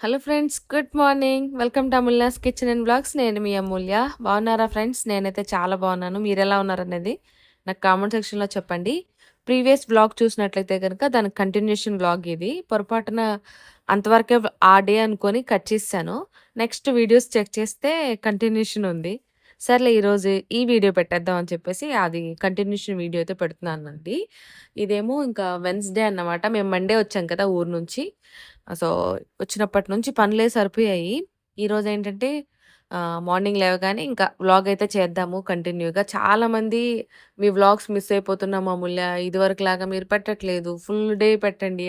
Hello friends good morning welcome to Amulya's kitchen and blogs నేను మీ అమూల్య. బాగున్నారా friends నేనైతే చాలా బాగున్నాను. మీరు ఎలా ఉన్నారనేది నాకు కామెంట్ సెక్షన్లో చెప్పండి. ప్రీవియస్ బ్లాగ్ చూసినట్లయితే కనుక దాని కంటిన్యూషన్ బ్లాగ్ ఇది. పొరపాటున అంతవరకే ఆ డే అనుకొని కట్ చేశాను. నెక్స్ట్ వీడియోస్ చెక్ చేస్తే కంటిన్యూషన్ ఉంది. సర్లే ఈరోజు ఈ వీడియో పెట్టేద్దాం అని చెప్పేసి అది కంటిన్యూషన్ వీడియో అయితే పెడుతున్నానండి. ఇదేమో ఇంకా వెన్స్డే అన్నమాట. మేము మండే వచ్చాం కదా ఊరు నుంచి. సో వచ్చినప్పటి నుంచి పనులే సరిపోయాయి. ఈరోజు ఏంటంటే మార్నింగ్ లేవగానే ఇంకా వ్లాగ్ అయితే చేద్దాము కంటిన్యూగా. చాలామంది మీ వ్లాగ్స్ మిస్ అయిపోతున్నాం మామూలుగా. ఇదివరకు లాగా మీరు పెట్టట్లేదు. ఫుల్ డే పెట్టండి.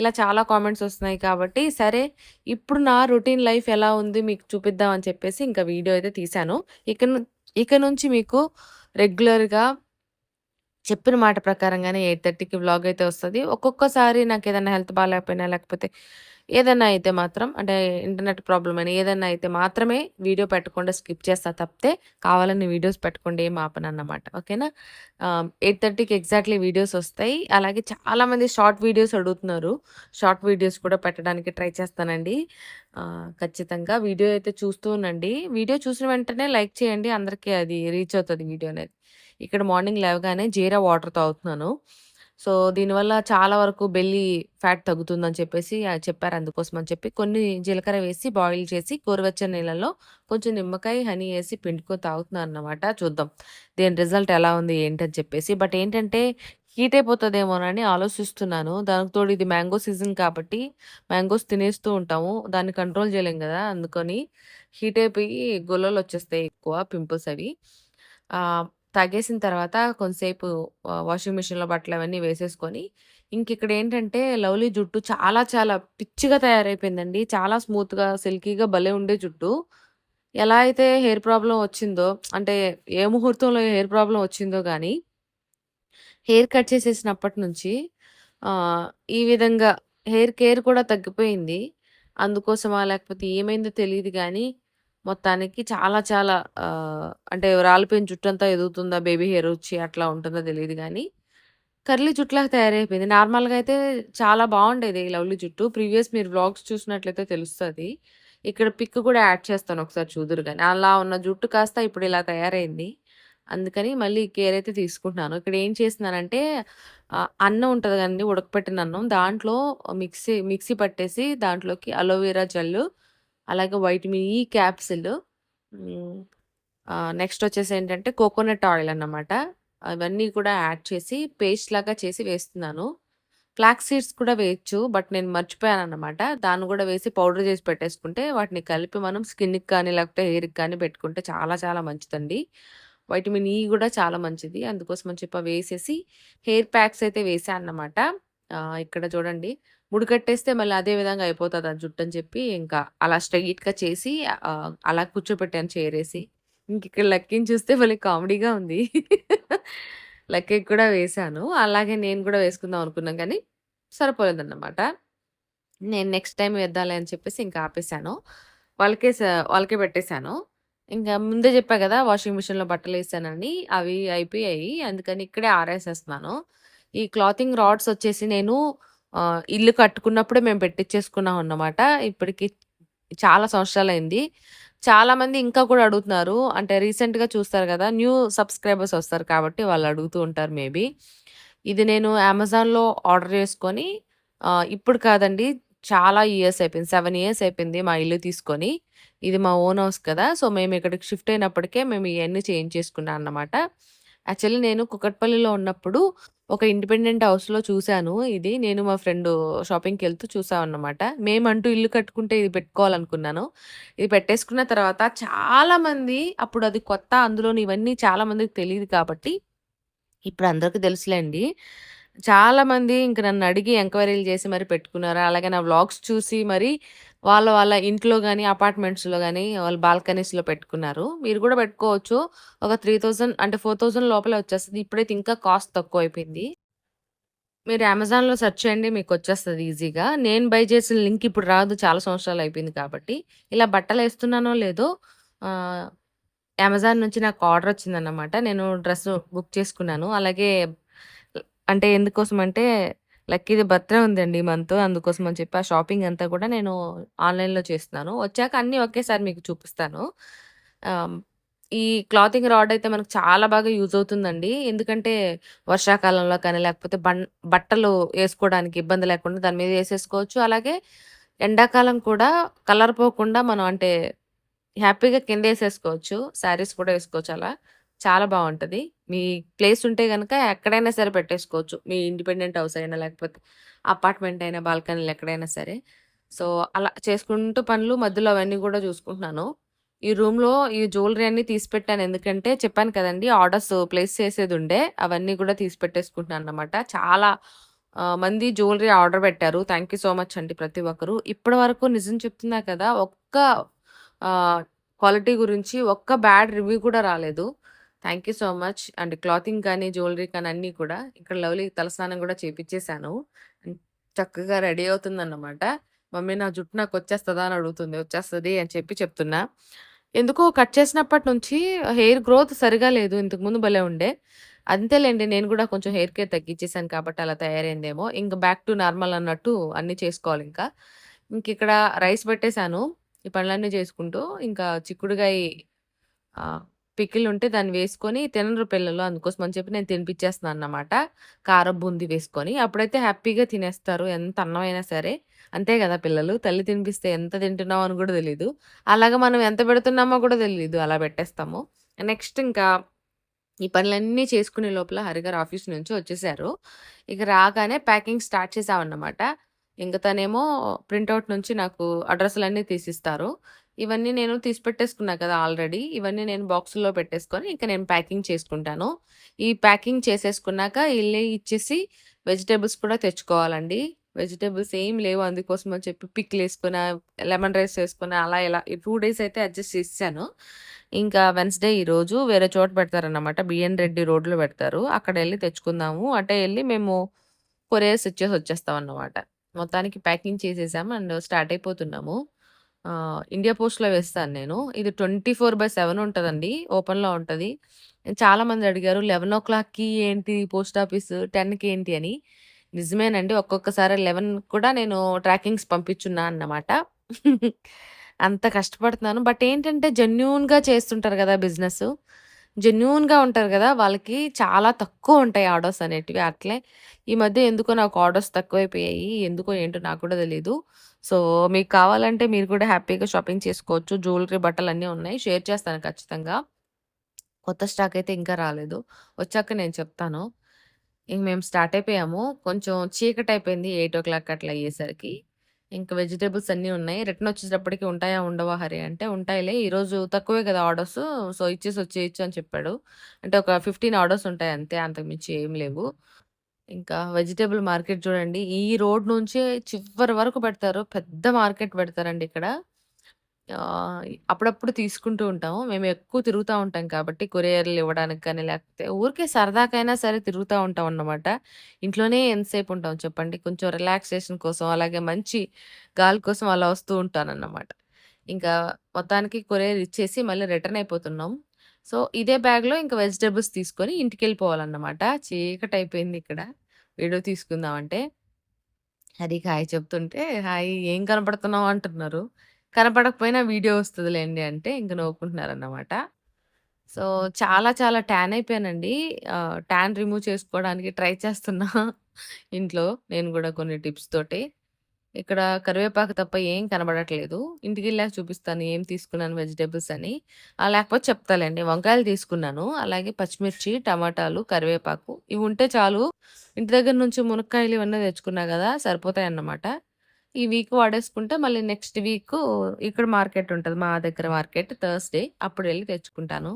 ఇలా చాలా కామెంట్స్ వస్తున్నాయి కాబట్టి సరే ఇప్పుడు నా రొటీన్ లైఫ్ ఎలా ఉంది మీకు చూపిద్దాం అని చెప్పేసి ఇంకా వీడియో అయితే తీశాను. ఇక ఇక నుంచి మీకు రెగ్యులర్గా చెప్పిన మాట ప్రకారంగానే ఎయిట్ థర్టీకి వ్లాగ్ అయితే వస్తుంది. ఒక్కొక్కసారి నాకు ఏదైనా హెల్త్ బాగాలేకపోయినా లేకపోతే ఏదైనా అయితే మాత్రం అంటే ఇంటర్నెట్ ప్రాబ్లం అని ఏదైనా అయితే మాత్రమే వీడియో పెట్టకుండా స్కిప్ చేస్తా తప్పితే కావాలని వీడియోస్ పెట్టకుండా ఏం ఆపనన్నమాట. ఓకేనా? ఎయిట్ థర్టీకి ఎగ్జాక్ట్లీ వీడియోస్ వస్తాయి. అలాగే చాలామంది షార్ట్ వీడియోస్ అడుగుతున్నారు. షార్ట్ వీడియోస్ కూడా పెట్టడానికి ట్రై చేస్తానండి. ఖచ్చితంగా వీడియో అయితే చూస్తూ ఉండండి. వీడియో చూసిన వెంటనే లైక్ చేయండి. అందరికీ అది రీచ్ అవుతుంది వీడియో అనేది. ఇక్కడ మార్నింగ్ లేవగానే జీరా వాటర్ తాగుతున్నాను సో దీనివల్ల చాలా వరకు బెల్లి ఫ్యాట్ తగ్గుతుందని చెప్పేసి చెప్పారు అందుకోసం అని చెప్పి. కొన్ని జీలకర్ర వేసి బాయిల్ చేసి గోరువెచ్చని నీళ్ళలో కొంచెం నిమ్మకాయ హనీ వేసి పిండుకొని తాగుతున్నాను అన్నమాట చూద్దాం. దీని రిజల్ట్ ఎలా ఉంది ఏంటని చెప్పేసి. బట్ ఏంటంటే హీట్ అయిపోతుందేమోనని ఆలోచిస్తున్నాను. దానికి తోడు ఇది మ్యాంగో సీజన్ కాబట్టి మ్యాంగోస్ తినేస్తూ ఉంటాము. దాన్ని కంట్రోల్ చేయలేం కదా. అందుకని హీట్ అయిపోయి గొల్లలు వచ్చేస్తాయి ఎక్కువ పింపుల్స్ అవి. తాగేసిన తర్వాత కొంతసేపు వాషింగ్ మిషన్లో బట్టలు అవన్నీ వేసేసుకొని ఇంక ఇక్కడ ఏంటంటే లవ్లీ జుట్టు చాలా చాలా పిచ్చిగా తయారైపోయిందండి చాలా స్మూత్గా సిల్కీగా భలే ఉండే జుట్టు ఎలా అయితే హెయిర్ ప్రాబ్లం వచ్చిందో అంటే ఏ ముహూర్తంలో హెయిర్ ప్రాబ్లం వచ్చిందో కానీ హెయిర్ కట్ చేసేసినప్పటి నుంచి ఈ విధంగా హెయిర్ కేర్ కూడా తగ్గిపోయింది. అందుకోసమా లేకపోతే ఏమైందో తెలియదు కానీ మొత్తానికి చాలా చాలా అంటే రాలిపోయిన జుట్టంతా ఎదుగుతుందా, బేబీ హెయిర్ వచ్చి అట్లా ఉంటుందో తెలియదు కానీ కర్లీ జుట్టులాగా తయారైపోయింది. నార్మల్‌గా అయితే చాలా బాగుండేది ఈ లవ్లీ జుట్టు. ప్రీవియస్ మీరు వ్లాగ్స్ చూసినట్లయితే తెలుస్తుంది ఇక్కడ పిక్ కూడా యాడ్ చేస్తాను ఒకసారి చూదురు కానీ అలా ఉన్న జుట్టు కాస్త ఇప్పుడు ఇలా తయారైంది. అందుకని మళ్ళీ కేర్ అయితే తీసుకుంటున్నాను. ఇక్కడ ఏం చేస్తున్నానంటే అన్నం ఉంటుంది కదండీ! ఉడకపెట్టిన అన్నం. దాంట్లో మిక్సీ మిక్సీ పట్టేసి దాంట్లోకి అలోవెరా జల్లు అలాగే వైటమిన్ ఈ క్యాప్సూల్ నెక్స్ట్ వచ్చేసి ఏంటంటే కోకోనట్ ఆయిల్ అన్నమాట. అవన్నీ కూడా యాడ్ చేసి పేస్ట్ లాగా చేసి వేస్తున్నాను. ఫ్లాక్స్ సీడ్స్ కూడా వేయొచ్చు. బట్ నేను మర్చిపోయానన్నమాట. దాన్ని కూడా వేసి పౌడర్ చేసి పెట్టేసుకుంటే వాటిని కలిపి మనం స్కిన్‌కి కానీ, లేకపోతే హెయిర్‌కి కానీ పెట్టుకుంటే చాలా చాలా మంచిదండి. వైటమిన్ ఈ కూడా చాలా మంచిది. అందుకోసం అని చెప్పి వేసేసి హెయిర్ ప్యాక్స్ అయితే వేసా అన్నమాట. ఇక్కడ చూడండి ముడికట్టేస్తే మళ్ళీ అదే విధంగా అయిపోతుంది ఆ జుట్టు అని చెప్పి ఇంకా అలా స్ట్రెయిట్‌గా చేసి అలా కూర్చోపెట్టాను చేరేసి ఇంక ఇక్కడ లక్కిని చూస్తే మళ్ళీ కామెడీగా ఉంది. లక్కీకి కూడా వేశాను. అలాగే నేను కూడా వేసుకుందాం అనుకున్నాం కానీ సరిపోలేదన్నమాట. నేను నెక్స్ట్ టైం వేద్దాలి అని చెప్పేసి ఇంకా ఆపేసాను. వాళ్ళకే స వాళ్ళకే పెట్టేశాను ఇంకా ముందే చెప్పా కదా! వాషింగ్ మిషన్‌లో బట్టలు వేసానని అవి అయిపోయాయి. అందుకని ఇక్కడే ఆరేసేస్తున్నాను. ఈ క్లాతింగ్ రాడ్స్ వచ్చేసి నేను ఇల్లు కట్టుకున్నప్పుడే మేము పెట్టిచ్చేసుకున్నాం అన్నమాట. ఇప్పటికి చాలా సంవత్సరాలైంది చాలామంది ఇంకా కూడా అడుగుతున్నారు. అంటే రీసెంట్‌గా చూస్తారు కదా! న్యూ సబ్‌స్క్రైబర్స్ వస్తారు కాబట్టి వాళ్ళు అడుగుతూ ఉంటారు మేబీ. ఇది నేను అమెజాన్‌లో ఆర్డర్ చేసుకొని ఇప్పుడు కాదండి చాలా ఇయర్స్ అయిపోయింది. సెవెన్ ఇయర్స్ అయిపోయింది మా ఇల్లు తీసుకొని. ఇది మా ఓన్ హౌస్ కదా! సో, మేము ఇక్కడికి షిఫ్ట్ అయినప్పటికే మేము ఇవన్నీ చేంజ్ చేసుకున్నాం అన్నమాట. యాక్చువల్లీ నేను కుకట్పల్లిలో ఉన్నప్పుడు ఒక ఇండిపెండెంట్ హౌస్‌లో చూశాను ఇది. నేను మా ఫ్రెండు షాపింగ్‌కెళ్తూ చూసామన్నమాట. మేమంటూ ఇల్లు కట్టుకుంటే ఇది పెట్టుకోవాలనుకున్నాను. ఇది పెట్టేసుకున్న తర్వాత చాలామంది అప్పుడు అది కొత్త అందులోని ఇవన్నీ చాలా మందికి కాబట్టి ఇప్పుడు అందరికి తెలుసులేండి. చాలామంది ఇంక నన్ను అడిగి ఎంక్వైరీలు చేసి మరి పెట్టుకున్నారు. అలాగే నా వ్లాగ్స్ చూసి మరి వాళ్ళ వాళ్ళ ఇంట్లో కానీ అపార్ట్మెంట్స్‌లో కానీ వాళ్ళ బాల్కనీస్‌లో పెట్టుకున్నారు. మీరు కూడా పెట్టుకోవచ్చు. ఒక 3000 అంటే 4000 లోపలే వచ్చేస్తుంది ఇప్పుడైతే ఇంకా కాస్ట్ తక్కువ అయిపోయింది మీరు అమెజాన్‌లో సెర్చ్ చేయండి మీకు వచ్చేస్తుంది ఈజీగా. నేను బై చేసిన లింక్ ఇప్పుడు రాదు. చాలా సంవత్సరాలు అయిపోయింది కాబట్టి. ఇలా బట్టలు వేస్తున్నానో లేదో అమెజాన్ నుంచి నాకు ఆర్డర్ వచ్చిందన్నమాట. నేను డ్రెస్ బుక్ చేసుకున్నాను. అలాగే అంటే ఎందుకోసం అంటే లక్కీది బర్త్‌డే ఉందండి మంత్. అందుకోసం అని చెప్పి ఆ షాపింగ్ అంతా కూడా నేను ఆన్‌లైన్‌లో చేస్తున్నాను. వచ్చాక అన్నీ ఒకేసారి మీకు చూపిస్తాను. ఈ క్లాతింగ్ రాడ్ అయితే మనకు చాలా బాగా యూజ్ అవుతుందండి. ఎందుకంటే వర్షాకాలంలో కానీ లేకపోతే బ బట్టలు వేసుకోవడానికి ఇబ్బంది లేకుండా దాని మీద వేసేసుకోవచ్చు అలాగే ఎండాకాలం కూడా కలర్ పోకుండా మనం అంటే హ్యాపీగా కింద వేసేసుకోవచ్చు శారీస్ కూడా వేసుకోవచ్చు అలా. చాలా బాగుంటుంది మీ ప్లేస్ ఉంటే కనుక ఎక్కడైనా సరే పెట్టేసుకోవచ్చు. మీ ఇండిపెండెంట్ హౌస్ అయినా లేకపోతే అపార్ట్‌మెంట్ అయినా, బాల్కనీలో ఎక్కడైనా సరే. సో, అలా చేసుకుంటూ పనులు మధ్యలో అవన్నీ కూడా చూసుకుంటున్నాను. ఈ రూమ్‌లో ఈ జ్యువెలరీ అన్నీ తీసి పెట్టాను. ఎందుకంటే చెప్పాను కదండీ! ఆర్డర్స్ ప్లేస్ చేసేది ఉండే అవన్నీ కూడా తీసి పెట్టేసుకుంటున్నాను అనమాట చాలా మంది జ్యువెలరీ ఆర్డర్ పెట్టారు. థ్యాంక్ యూ సో మచ్ అండి ప్రతి ఒక్కరు. ఇప్పటి వరకు నిజం చెప్తున్నా కదా! ఒక్క క్వాలిటీ గురించి ఒక్క బ్యాడ్ రివ్యూ కూడా రాలేదు. Thank you so much. And clothing కానీ, జ్యువెలరీ కానీ అన్నీ కూడా. ఇక్కడ లవ్లీ తలస్నానం కూడా చేపించేశాను చక్కగా రెడీ అవుతుందన్నమాట. మమ్మీ నా జుట్టు నాకు వచ్చేస్తుందా అని అడుగుతుంది. వచ్చేస్తుంది అని చెప్పి చెప్తున్నా. ఎందుకో కట్ చేసినప్పటి నుంచి హెయిర్ గ్రోత్ సరిగా లేదు. ఇంతకుముందు భలే ఉండే. అంతేలేండి నేను కూడా కొంచెం హెయిర్ కేర్ తగ్గించేసాను కాబట్టి అలా తయారైందేమో. ఇంకా బ్యాక్ టు నార్మల్ అన్నట్టు అన్నీ చేసుకోవాలి ఇంకా ఇంక ఇక్కడ రైస్ పెట్టేశాను ఈ పనులన్నీ చేసుకుంటూ ఇంకా చిక్కుడుగాయ పికిల్ ఉంటే దాన్ని వేసుకొని తినరు పిల్లలు. అందుకోసం అని చెప్పి నేను తినిపించేస్తున్నాను అనమాట కారం, బూందీ వేసుకొని. అప్పుడైతే హ్యాపీగా తినేస్తారు. ఎంత అన్నమైనా సరే. అంతే కదా పిల్లలు. తల్లి తినిపిస్తే ఎంత తింటున్నామో అని కూడా తెలియదు అలాగా మనం ఎంత పెడుతున్నామో కూడా తెలియదు అలా పెట్టేస్తాము. నెక్స్ట్ ఇంకా ఈ పనులన్నీ చేసుకునే లోపల హరిగారు ఆఫీస్ నుంచి వచ్చేసారు. ఇక రాగానే ప్యాకింగ్ స్టార్ట్ చేసామన్నమాట ఇంక తనేమో ప్రింటౌట్ నుంచి నాకు అడ్రస్లన్నీ తీసిస్తారు. ఇవన్నీ నేను తీసి పెట్టేసుకున్నా కదా ఆల్రెడీ. ఇవన్నీ నేను బాక్సుల్లో పెట్టేసుకొని ఇంకా నేను ప్యాకింగ్ చేసుకుంటాను. ఈ ప్యాకింగ్ చేసేసుకున్నాక ఇల్లు ఇచ్చేసి వెజిటేబుల్స్ కూడా తెచ్చుకోవాలండి. వెజిటేబుల్స్ ఏం లేవు అందుకోసం అని చెప్పి పిక్లు వేసుకున్నా లెమన్ రైస్ వేసుకున్నా అలా ఇలా టూ డేస్ అయితే అడ్జస్ట్ చేశాను ఇంకా వెన్స్‌డే ఈరోజు వేరే చోట పెడతారనమాట బిఎన్ రెడ్డి రోడ్‌లో పెడతారు. అక్కడ వెళ్ళి తెచ్చుకుందాము. అటే వెళ్ళి మేము కొరియర్స్ ఇచ్చేసి వచ్చేస్తాం అన్నమాట మొత్తానికి ప్యాకింగ్ చేసేసాము అండ్ స్టార్ట్ అయిపోతున్నాము. ఇండియా పోస్ట్‌లో వేస్తాను నేను. ఇది ట్వంటీ ఫోర్ బై సెవెన్ ఉంటుందండి ఓపెన్‌లో ఉంటుంది చాలామంది అడిగారు 11:00కి ఏంటి పోస్ట్ ఆఫీస్ 10కి ఏంటి అని. నిజమేనండి. ఒక్కొక్కసారి 11 కూడా నేను ట్రాకింగ్స్ పంపించున్నా అన్నమాట. అంత కష్టపడుతున్నాను. బట్ ఏంటంటే జెన్యున్గా చేస్తుంటారు కదా బిజినెస్ జెన్యూన్‌గా ఉంటారు కదా వాళ్ళకి చాలా తక్కువ ఉంటాయి ఆర్డర్స్ అనేటివి. అట్లే ఈ మధ్య ఎందుకో నాకు ఆర్డర్స్ తక్కువైపోయాయి. ఎందుకో ఏంటో నాకు కూడా తెలీదు. సో, మీకు కావాలంటే మీరు కూడా హ్యాపీగా షాపింగ్ చేసుకోవచ్చు. జ్యువెలరీ బట్టలు అన్నీ ఉన్నాయి. షేర్ చేస్తాను ఖచ్చితంగా. కొత్త స్టాక్ అయితే ఇంకా రాలేదు. వచ్చాక నేను చెప్తాను. ఇంక మేము స్టార్ట్ అయిపోయాము. కొంచెం చీకటి అయిపోయింది ఎయిట్ ఓ క్లాక్ అట్లా అయ్యేసరికి. ఇంకా వెజిటేబుల్స్ అన్నీ ఉన్నాయి. రిటర్న్ వచ్చేటప్పటికి ఉంటాయా? ఉండవా హరి అంటే, ఉంటాయిలే ఈరోజు తక్కువే కదా ఆర్డర్స్ సో, ఇచ్చేసి వచ్చేయచ్చు అని చెప్పాడు. అంటే ఒక 15 ఆర్డర్స్ ఉంటాయి అంతే. అంతకుమించి ఏం లేవు. ఇంకా వెజిటేబుల్ మార్కెట్ చూడండి. ఈ రోడ్ నుంచి చివరి వరకు పెడతారు. పెద్ద మార్కెట్ పెడతారండి ఇక్కడ. ఆహ్, అప్పుడప్పుడు తీసుకుంటూ ఉంటాము. మేము ఎక్కువ తిరుగుతా ఉంటాం కాబట్టి కొరియర్‌లు ఇవ్వడానికి కానీ, లేకపోతే ఊరికే సరదాకైనా సరే తిరుగుతా ఉంటామన్నమాట. ఇంట్లోనే ఎంతసేపు ఉంటాం చెప్పండి. కొంచెం రిలాక్సేషన్ కోసం, అలాగే మంచి గాలి కోసం అలా వస్తూ ఉంటానన్నమాట. ఇంకా మొత్తానికి కొరియర్ ఇచ్చేసి మళ్ళీ రిటర్న్ అయిపోతున్నాం. సో, ఇదే బ్యాగ్‌లో ఇంకా వెజిటబుల్స్ తీసుకొని ఇంటికెళ్ళిపోవాలన్నమాట. చీకటైపోయింది ఇక్కడ. వీడియో తీసుకుందాం అంటే. హరికి హాయ్ చెప్తుంటే, హాయ్ ఏం కనపడుతున్నావు అంటున్నారు. కనపడకపోయినా వీడియో వస్తుందిలేండి అంటే ఇంక నవ్వుకుంటున్నారన్నమాట. సో, చాలా చాలా ట్యాన్ అయిపోయానండి. ట్యాన్ రిమూవ్ చేసుకోవడానికి ట్రై చేస్తున్నా ఇంట్లో నేను కూడా కొన్ని టిప్స్ తోటి. ఇక్కడ కరివేపాకు తప్ప ఏం కనబడట్లేదు. ఇంటికి వెళ్ళాక చూపిస్తాను ఏం తీసుకున్నాను వెజిటేబుల్స్ అని. లేకపోతే చెప్తాలెండి. వంకాయలు తీసుకున్నాను. అలాగే పచ్చిమిర్చి, టమాటాలు, కరివేపాకు ఇవి ఉంటే చాలు. ఇంటి దగ్గర నుంచి మునక్కాయలు ఇవన్నీ తెచ్చుకున్నా కదా సరిపోతాయి అన్నమాట ఈ వీక్ వాడేసుకుంటే మళ్ళీ నెక్స్ట్ వీక్ ఇక్కడ మార్కెట్ ఉంటుంది మా దగ్గర మార్కెట్ థర్స్‌డే అప్పుడు వెళ్ళి తెచ్చుకుంటాను.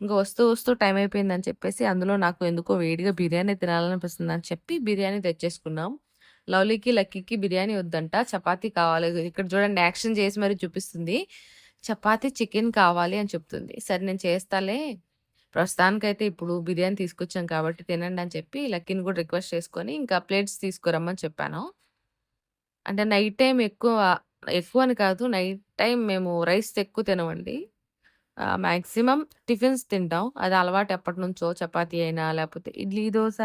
ఇంకా వస్తూ వస్తూ టైం అయిపోయిందని చెప్పేసి అందులో నాకు ఎందుకో వేడిగా బిర్యానీ తినాలనిపిస్తుంది అని చెప్పి బిర్యానీ తెచ్చేసుకున్నాం. లవ్లీకి, లక్కీకి బిర్యానీ వద్దంట. చపాతీ కావాలి. ఇక్కడ చూడండి యాక్షన్ చేసి మరి చూపిస్తుంది. చపాతీ చికెన్ కావాలి అని చెప్తుంది. సరే నేను చేస్తాలే. ప్రస్తుతానికైతే ఇప్పుడు బిర్యానీ తీసుకొచ్చాం కాబట్టి తినండి అని చెప్పి లక్కీని కూడా రిక్వెస్ట్ చేసుకొని ఇంకా ప్లేట్స్ తీసుకురమ్మని చెప్పాను. అంటే నైట్ టైం ఎక్కువ ఎక్కువ అని కాదు. నైట్ టైం మేము రైస్ ఎక్కువ తినమండి. ఆహ్, మాక్సిమం టిఫిన్స్ తింటాం. అది అలవాటు ఎప్పటినుంచో చపాతీ అయినా, లేకపోతే ఇడ్లీ, దోస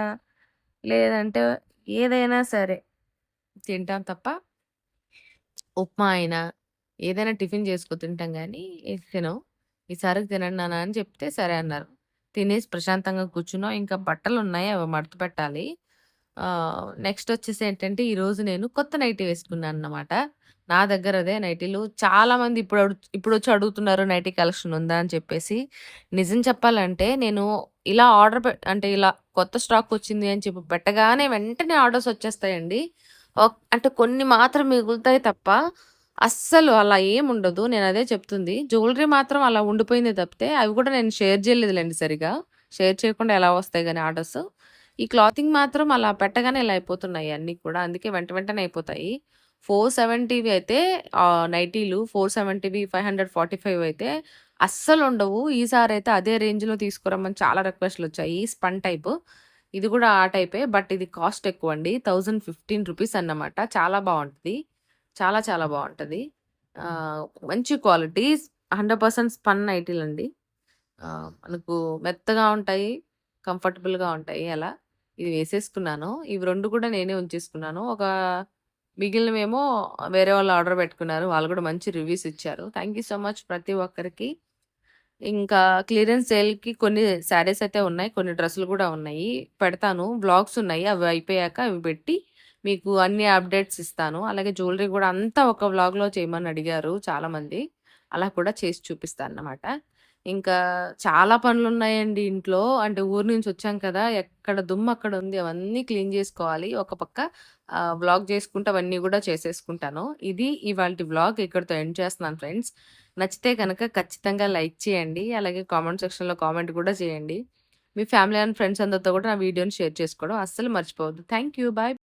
లేదంటే ఏదైనా సరే తింటాం తప్ప ఉప్మా అయినా, ఏదైనా టిఫిన్ చేసుకో తింటాం గానీ, ఇది తినం. ఈసారికి తినండి నాన్న అని చెప్తే సరే అన్నారు. తినేసి ప్రశాంతంగా కూర్చున్నాం. ఇంకా బట్టలున్నాయి అవి మడత పెట్టాలి. నెక్స్ట్ వచ్చేసి ఏంటంటే ఈరోజు నేను కొత్త నైటీ వేసుకున్నాను అనమాట నా దగ్గర అదే నైటీలు చాలామంది ఇప్పుడు అడు ఇప్పుడొచ్చి అడుగుతున్నారు నైటీ కలెక్షన్ ఉందా అని చెప్పేసి. నిజం చెప్పాలంటే నేను ఇలా ఆర్డర్ పె అంటే ఇలా కొత్త స్టాక్ వచ్చింది అని చెప్పి పెట్టగానే వెంటనే ఆర్డర్స్ వచ్చేస్తాయండి. అంటే కొన్ని మాత్రం మిగులుతాయి తప్ప అస్సలు అలా ఏముండదు. నేను అదే చెప్తుంది. జ్యువెలరీ మాత్రం అలా ఉండిపోయింది తప్పితే అవి కూడా నేను షేర్ చేయలేదులేండి సరిగా షేర్ చేయకుండా ఎలా వస్తాయి కానీ ఆర్డర్స్. ఈ క్లాతింగ్ మాత్రం అలా పెట్టగానే ఇలా అయిపోతున్నాయి అన్నీ కూడా. అందుకే వెంట వెంటనే అయిపోతాయి. 470వి అయితే నైటీలు ఫోర్ సెవెంటీవి ఫైవ్ హండ్రెడ్ ఫార్టీ ఫైవ్ అయితే అస్సలు ఉండవు ఈసారి అయితే అదే రేంజ్‌లో తీసుకురమ్మని చాలా రిక్వెస్ట్లు వచ్చాయి స్పన్ టైపు. ఇది కూడా ఆ టైపే. బట్ ఇది కాస్ట్ ఎక్కువ అండి థౌజండ్ ఫిఫ్టీన్ రూపీస్ అన్నమాట. చాలా బాగుంటుంది చాలా చాలా బాగుంటుంది మంచి క్వాలిటీ 100% స్పన్ నైటీలండి. అండి మనకు మెత్తగా ఉంటాయి. కంఫర్టబుల్‌గా ఉంటాయి అలా. ఇది వేసేసుకున్నాను. ఇవి రెండు కూడా నేనే ఉంచేసుకున్నాను. ఒక మిగిలినవేమో వేరే వాళ్ళు ఆర్డర్ పెట్టుకున్నారు. వాళ్ళు కూడా మంచి రివ్యూస్ ఇచ్చారు. థ్యాంక్ యూ సో మచ్ ప్రతి ఒక్కరికి. ఇంకా క్లియరెన్స్ సేల్‌కి కొన్ని శారీస్ అయితే ఉన్నాయి. కొన్ని డ్రెస్సులు కూడా ఉన్నాయి. పెడతాను. వ్లాగ్స్ ఉన్నాయి. అవి అయిపోయాక అవి పెట్టి మీకు అన్ని అప్డేట్స్ ఇస్తాను. అలాగే జ్యువెలరీ కూడా అంతా ఒక వ్లాగ్‌లో చేయమని అడిగారు చాలామంది. అలా కూడా చేసి చూపిస్తాను అన్నమాట ఇంకా చాలా పనులున్నాయండి ఇంట్లో. అంటే ఊరు నుంచి వచ్చాం కదా! ఎక్కడ దుమ్ము అక్కడ ఉంది. అవన్నీ క్లీన్ చేసుకోవాలి. ఒక పక్క ఆహ్, వ్లాగ్ చేసుకుంటూ అవన్నీ కూడా చేసేసుకుంటాను. ఇది ఇవాల్టి వ్లాగ్ ఇక్కడితో ఎండ్ చేస్తున్నాను ఫ్రెండ్స్. నచ్చితే గనక ఖచ్చితంగా లైక్ చేయండి. అలాగే కామెంట్ సెక్షన్‌లో కామెంట్ కూడా చేయండి. మీ ఫ్యామిలీ అండ్ ఫ్రెండ్స్ అందరితో కూడా నా వీడియోని షేర్ చేసుకోవడం అస్సలు మర్చిపోవద్దు. Thank you. బాయ్.